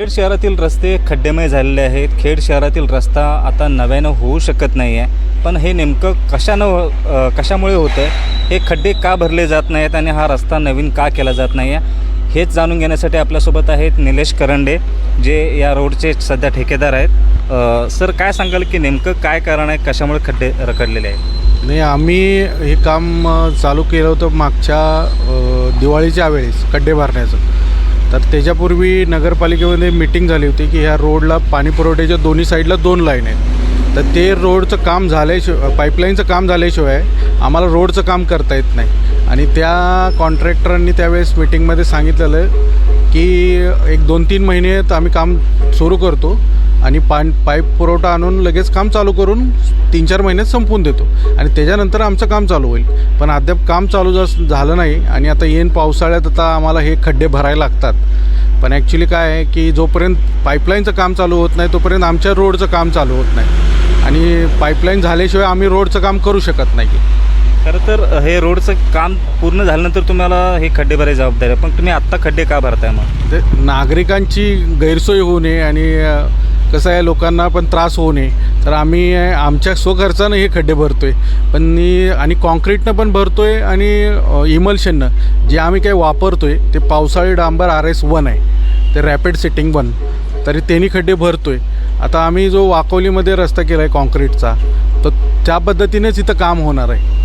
खेड शहरातील रस्ते खड्डेमय झालेले आहेत. खेड शहरातील रस्ता आता नव्यानं होऊ शकत नाही आहे पण हे नेमकं कशानं कशामुळे होतं आहे हे खड्डे का भरले जात नाहीत आणि हा रस्ता नवीन का केला जात नाही आहे हेच जाणून घेण्यासाठी आपल्यासोबत आहेत निलेश करंडे जे या रोडचे सध्या ठेकेदार आहेत. सर काय सांगाल की नेमकं काय कारण आहे? कशामुळे खड्डे रखडलेले आहेत? नाही आम्ही हे काम चालू केलं होतं मागच्या दिवाळीच्या वेळेस खड्डे भरण्याचं. तर त्याच्यापूर्वी नगरपालिकेमध्ये मिटिंग झाली होती की ह्या रोडला पाणी पुरवठ्याच्या दोन्ही साईडला दोन लाईन आहेत. तर ते रोडचं काम झाल्याशिवाय पाईपलाईनचं काम झाल्याशिवाय आम्हाला रोडचं काम करता येत नाही. आणि त्या कॉन्ट्रॅक्टरांनी त्यावेळेस मिटिंगमध्ये सांगितलेलं की एक दोन तीन महिने तर आम्ही काम सुरू करतो आणि पान पाईप पुरवठा आणून लगेच काम चालू करून तीन चार महिन्यात संपवून देतो. आणि त्याच्यानंतर आमचं काम चालू होईल. पण अद्याप काम चालू जर झालं नाही आणि आता येईन पावसाळ्यात आता आम्हाला हे खड्डे भरायला लागतात. पण ॲक्च्युली काय आहे की जोपर्यंत पाईपलाईनचं काम चालू होत नाही तोपर्यंत आमच्या रोडचं काम चालू होत नाही. आणि पाईपलाईन झाल्याशिवाय आम्ही रोडचं काम करू शकत नाही. खरं तर हे रोडचं काम पूर्ण झाल्यानंतर तुम्हाला हे खड्डे भरायची जबाबदारी आहे. पण तुम्ही आत्ता खड्डे का भरताय मग? ते नागरिकांची गैरसोय होऊ नये आणि कसं आहे लोकांना पण त्रास होऊ नये. तर आम्ही आमच्या स्वखर्चानं हे खड्डे भरतो आहे पण नी- आणि कॉन्क्रीटनं पण भरतो आहे आणि इमल्शननं. जे आम्ही काही वापरतो आहे ते पावसाळी डांबर आर एस वन आहे. ते रॅपिड सिटिंग वन. तरी त्यांनी खड्डे भरतो आहे आता आम्ही जो वाकोलीमध्ये रस्ता केला आहे कॉन्क्रीटचा तर त्या पद्धतीनेच इथं काम होणार आहे.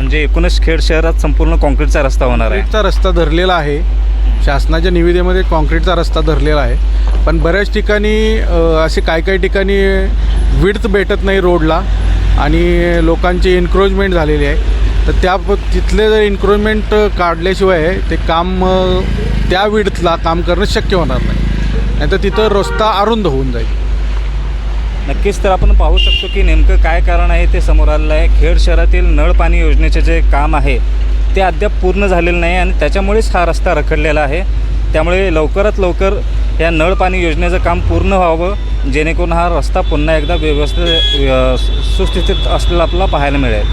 म्हणजे एकूणच खेड शहरात संपूर्ण कॉन्क्रीटचा रस्ता होणार आहे. कॉन्क्रीटचा रस्ता धरलेला आहे. शासनाच्या निविदेमध्ये कॉन्क्रीटचा रस्ता धरलेला आहे. पण बऱ्याच ठिकाणी अ, असे काही काही ठिकाणी विड्थ भेटत नाही रोडला आणि लोकांची एन्क्रोचमेंट झालेली आहे. तर त्या प- तिथले जर एन्क्रोचमेंट काढल्याशिवाय ते काम अ, त्या विड्थला काम करणं शक्य होणार नाही. नाही तर तिथं रस्ता अरुंद होऊन जाईल. नक्कीच तर आपण पाहू शकतो की नेमकं काय कारण आहे ते समोर आलेलं आहे. खेड शहरातील नळ पाणी योजनेचे जे काम आहे ते अद्याप पूर्ण झालेलं नाही आणि त्याच्यामुळेच हा रस्ता रखडलेला आहे. त्यामुळे लवकरात लवकर या नळ पाणी योजनेचं काम पूर्ण व्हावं जेणेकरून हा रस्ता पुन्हा एकदा व्यवस्थित सुस्थितीत असलेला आपल्याला पाहायला मिळेल.